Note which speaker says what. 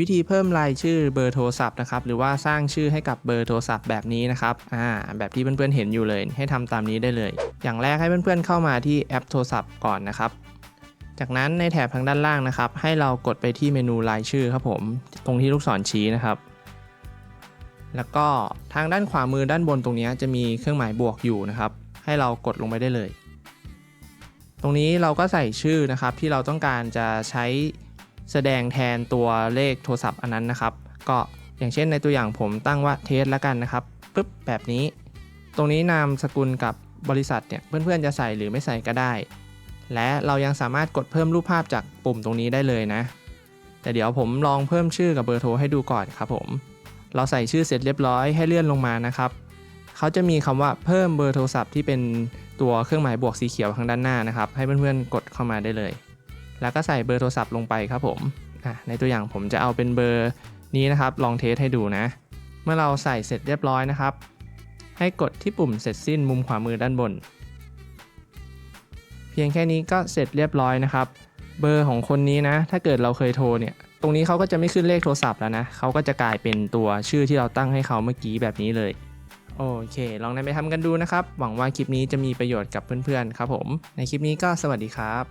Speaker 1: วิธีเพิ่มรายชื่อเบอร์โทรศัพท์นะครับหรือว่าสร้างชื่อให้กับเบอร์โทรศัพท์แบบนี้นะครับอ่าแบบที่เพื่อนๆเห็นอยู่เลยให้ทำตามนี้ได้เลย อย่างแรกให้เพื่อนๆเข้ามาที่แอปโทรศัพท์ก่อนนะครับจากนั้นในแถบทางด้านล่างนะครับ ให้เรากดไปที่เมนูรายชื่อครับผมตรงที่ลูกศรชี้นะครับ แล้วก็ทางด้านขวามือด้านบนตรงนี้จะมีเครื่องหมายบวกอยู่นะครับ ให้เรากดลงไปได้เลย ตรงนี้เราก็ใส่ชื่อนะครับที่เราต้องการจะใช้ แสดงแทนตัวเลขโทรศัพท์อันนั้นนะครับ ก็อย่างเช่นในตัวอย่างผมตั้งว่าเทสแล้วกันนะครับปึ๊บแบบนี้ ตรงนี้นามสกุลกับบริษัทเนี่ยเพื่อนๆจะใส่หรือไม่ใส่ก็ได้ และเรายังสามารถกดเพิ่มรูปภาพจากปุ่มตรงนี้ได้เลยนะ แต่เดี๋ยวผมลองเพิ่มชื่อกับเบอร์โทรให้ดูก่อนครับผม เราใส่ชื่อเสร็จเรียบร้อยให้เลื่อนลงมานะครับเขาจะมีคำว่าเพิ่มเบอร์โทรศัพท์ที่เป็นตัวเครื่องหมายบวกสีเขียวข้างด้านหน้านะครับ ให้เพื่อนๆกดเข้ามาได้เลย แล้วก็ใส่เบอร์โทรศัพท์ลงไปครับผมในตัวอย่างผมจะเอาเป็นเบอร์นี้นะครับลองเทสให้ดูนะ เมื่อเราใส่เสร็จเรียบร้อยนะครับ ให้กดที่ปุ่มเสร็จสิ้นมุมขวามือด้านบน เพียงแค่นี้ก็เสร็จเรียบร้อยนะครับ เบอร์ของคนนี้นะ ถ้าเกิดเราเคยโทรเนี่ยตรงนี้เขาก็จะไม่ขึ้นเลขโทรศัพท์แล้วนะเขาก็จะกลายเป็นตัวชื่อที่เราตั้งให้เขาเมื่อกี้แบบนี้เลยโอเค ลองนำไปทำกันดูนะครับ หวังว่าคลิปนี้จะมีประโยชน์กับเพื่อนๆ ครับผม ในคลิปนี้ก็สวัสดีครับ